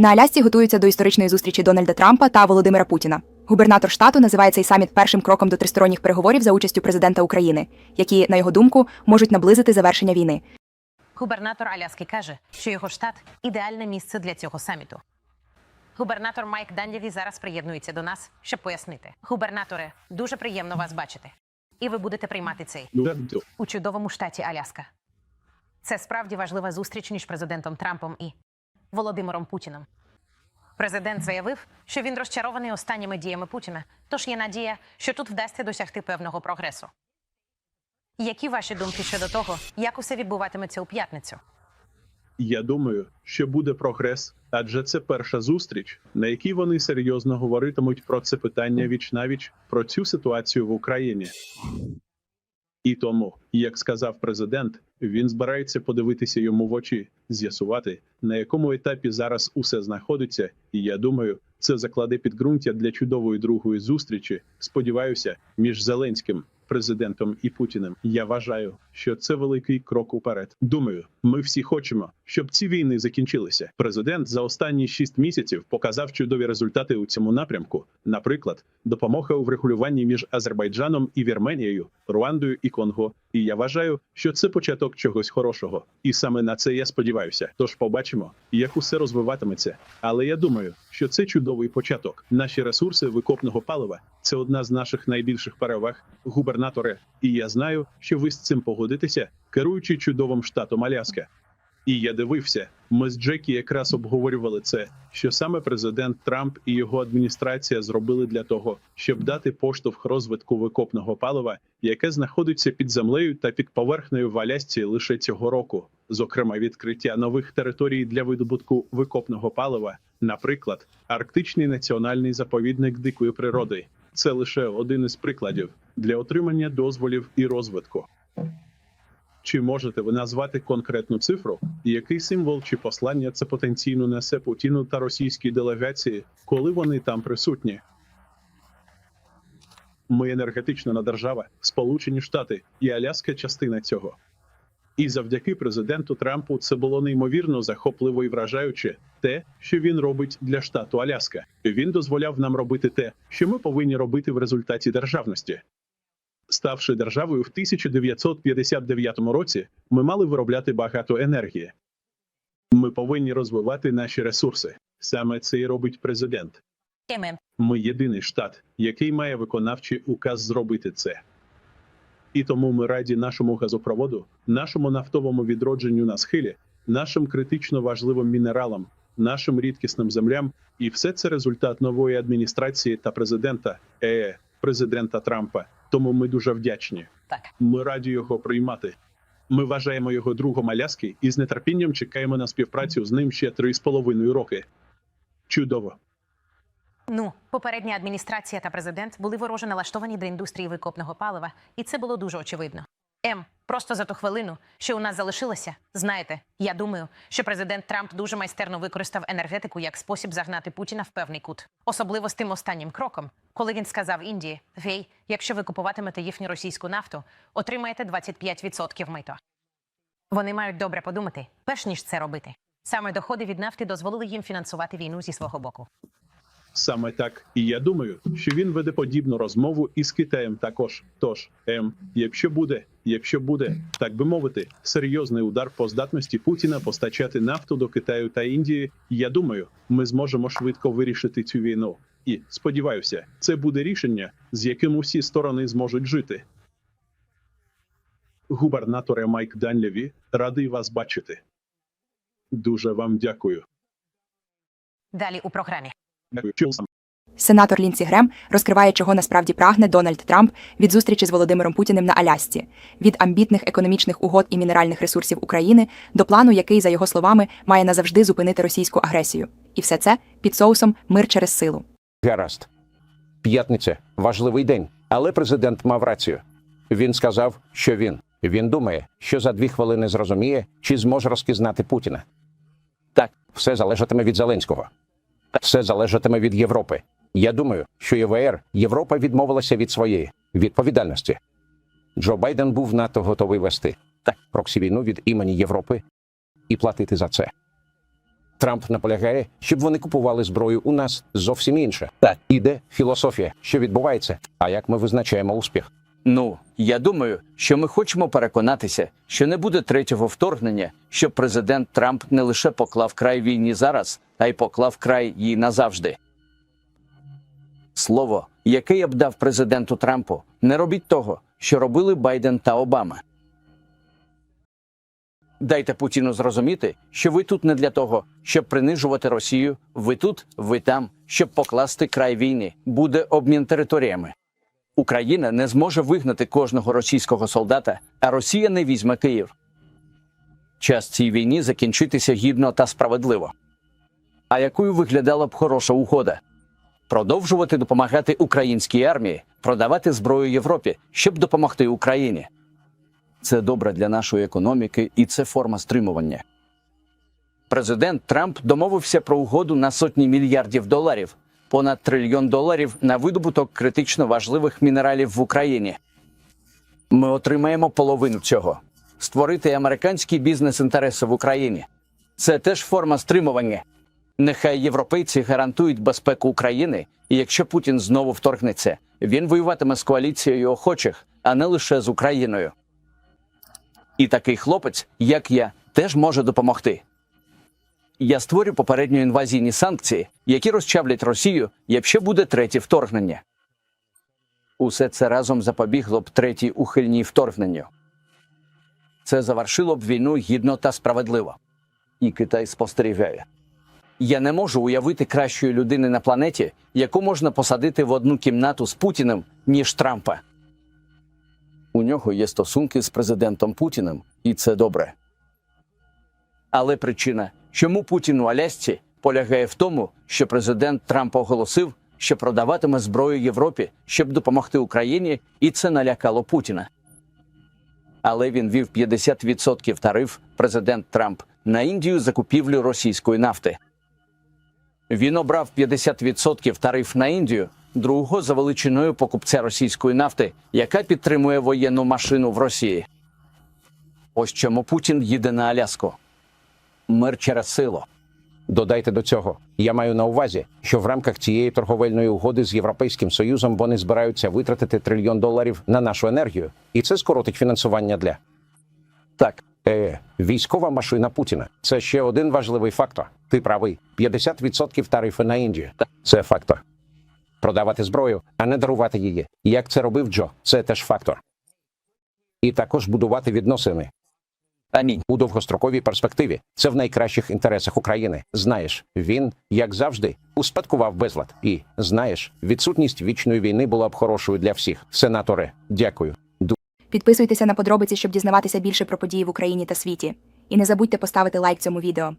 На Алясці готуються до історичної зустрічі Дональда Трампа та Володимира Путіна. Губернатор штату називає цей саміт першим кроком до тристоронніх переговорів за участю президента України, які, на його думку, можуть наблизити завершення війни. Губернатор Аляски каже, що його штат ідеальне місце для цього саміту. Губернатор Майк Данлєві зараз приєднується до нас, щоб пояснити. Губернаторе, дуже приємно вас бачити. І ви будете приймати цей у чудовому штаті Аляска. Це справді важлива зустріч між президентом Трампом і Володимиром Путіним. Президент заявив, що він розчарований останніми діями Путіна, тож є надія, що тут вдасться досягти певного прогресу. Які ваші думки щодо того, як усе відбуватиметься у п'ятницю? Я думаю, що буде прогрес, адже це перша зустріч, на якій вони серйозно говоритимуть про це питання віч навіч про цю ситуацію в Україні. І тому, як сказав президент, він збирається подивитися йому в очі, з'ясувати, на якому етапі зараз усе знаходиться, і я думаю, це закладе підґрунтя для чудової другої зустрічі. Сподіваюся, між Зеленським, президентом і Путіним. Я вважаю, що це великий крок уперед. Думаю, ми всі хочемо, щоб ці війни закінчилися. Президент за останні шість місяців показав чудові результати у цьому напрямку. Наприклад, допомога у врегулюванні між Азербайджаном і Вірменією, Руандою і Конго. І я вважаю, що це початок чогось хорошого. І саме на це я сподіваюся. Тож побачимо, як усе розвиватиметься. Але я думаю, що це чудовий початок. Наші ресурси викопного палива це одна з наших найбільших переваг, губернаторе. І я знаю, що ви з цим погодитеся, керуючи чудовим штатом Аляска. І я дивився, ми з Джекі якраз обговорювали це, що саме президент Трамп і його адміністрація зробили для того, щоб дати поштовх розвитку викопного палива, яке знаходиться під землею та під поверхнею в Алясці лише цього року. Зокрема, відкриття нових територій для видобутку викопного палива, наприклад, Арктичний національний заповідник дикої природи. Це лише один із прикладів для отримання дозволів і розвитку. Чи можете ви назвати конкретну цифру, і який символ чи послання це потенційно несе Путіну та російській делегації, коли вони там присутні? Ми енергетична держава, Сполучені Штати і Аляска частина цього. І завдяки президенту Трампу це було неймовірно захопливо і вражаюче те, що він робить для штату Аляска. Він дозволяв нам робити те, що ми повинні робити в результаті державності. Ставши державою в 1959 році, ми мали виробляти багато енергії. Ми повинні розвивати наші ресурси. Саме це і робить президент. Ми єдиний штат, який має виконавчий указ зробити це. І тому ми раді нашому газопроводу, нашому нафтовому відродженню на схилі, нашим критично важливим мінералам, нашим рідкісним землям, і все це результат нової адміністрації та президента е, президента Трампа. Тому ми дуже вдячні. так. Ми раді його приймати. Ми вважаємо його другом Аляски і з нетерпінням чекаємо на співпрацю з ним ще три з половиною роки. Чудово. Ну, попередня адміністрація та президент були вороже налаштовані до індустрії викопного палива, і це було дуже очевидно. М, просто за ту хвилину, що у нас залишилося, знаєте, я думаю, що президент Трамп дуже майстерно використав енергетику як спосіб загнати Путіна в певний кут, особливо з тим останнім кроком, коли він сказав Індії: Гей, якщо ви купуватимете їхню російську нафту, отримаєте 25% мито. Вони мають добре подумати, перш ніж це робити. Саме доходи від нафти дозволили їм фінансувати війну зі свого боку. Саме так, і я думаю, що він веде подібну розмову із Китаєм також. Тож, ем, якщо буде, якщо буде, так би мовити, серйозний удар по здатності Путіна постачати нафту до Китаю та Індії, я думаю, ми зможемо швидко вирішити цю війну. І сподіваюся, це буде рішення, з яким усі сторони зможуть жити. Губернаторе Майк Данлєві, радий вас бачити. Дуже вам дякую. Далі у програмі. Сенатор Лінсі Грем розкриває, чого насправді прагне Дональд Трамп від зустрічі з Володимиром Путіним на Алясці, від амбітних економічних угод і мінеральних ресурсів України до плану, який, за його словами, має назавжди зупинити російську агресію. І все це під соусом мир через силу. Гаразд. П'ятниця важливий день, але президент мав рацію. Він сказав, що він. Він думає, що за дві хвилини зрозуміє, чи зможе розпізнати Путіна. Так, все залежатиме від Зеленського. Все залежатиме від Європи. Я думаю, що ЄВР Європа відмовилася від своєї відповідальності. Джо Байден був надто готовий вести так проксі війну від імені Європи і платити за це. Трамп наполягає, щоб вони купували зброю у нас зовсім інше. Так. Іде філософія, що відбувається. А як ми визначаємо успіх? Ну, я думаю, що ми хочемо переконатися, що не буде третього вторгнення, щоб президент Трамп не лише поклав край війні зараз, а й поклав край їй назавжди. Слово, яке я б дав президенту Трампу, не робіть того, що робили Байден та Обама. Дайте Путіну зрозуміти, що ви тут не для того, щоб принижувати Росію. Ви тут, ви там, щоб покласти край війни. Буде обмін територіями. Україна не зможе вигнати кожного російського солдата, а Росія не візьме Київ. Час цій війні закінчитися гідно та справедливо. А якою виглядала б хороша угода? Продовжувати допомагати українській армії, продавати зброю Європі, щоб допомогти Україні. Це добре для нашої економіки і це форма стримування. Президент Трамп домовився про угоду на сотні мільярдів доларів, понад трильйон доларів на видобуток критично важливих мінералів в Україні. Ми отримаємо половину цього створити американські бізнес-інтереси в Україні. Це теж форма стримування. Нехай європейці гарантують безпеку України, і якщо Путін знову вторгнеться, він воюватиме з коаліцією охочих, а не лише з Україною. І такий хлопець, як я, теж може допомогти. Я створю попередньо інвазійні санкції, які розчавлять Росію, якщо буде третє вторгнення. Усе це разом запобігло б третій ухильній вторгненню. Це завершило б війну гідно та справедливо. І Китай спостерігає. Я не можу уявити кращої людини на планеті, яку можна посадити в одну кімнату з Путіним, ніж Трампа. У нього є стосунки з президентом Путіним, і це добре. Але причина, чому Путін у Алясці, полягає в тому, що президент Трамп оголосив, що продаватиме зброю Європі, щоб допомогти Україні, і це налякало Путіна. Але він вів 50% тариф президент Трамп на Індію закупівлю російської нафти. Він обрав 50% тариф на Індію, другого за величиною покупця російської нафти, яка підтримує воєнну машину в Росії. Ось чому Путін їде на Аляску. Мир через силу. Додайте до цього. Я маю на увазі, що в рамках цієї торговельної угоди з Європейським Союзом вони збираються витратити трильйон доларів на нашу енергію, і це скоротить фінансування для Так, Е, військова машина Путіна. Це ще один важливий фактор. Ти правий. 50% тарифи на Індію. Це фактор. Продавати зброю, а не дарувати її. Як це робив Джо, це теж фактор. І також будувати відносини амінь. у довгостроковій перспективі. Це в найкращих інтересах України. Знаєш, він, як завжди, успадкував безлад. І знаєш, відсутність вічної війни була б хорошою для всіх. Сенатори, дякую. Підписуйтеся на подробиці, щоб дізнаватися більше про події в Україні та світі. І не забудьте поставити лайк цьому відео.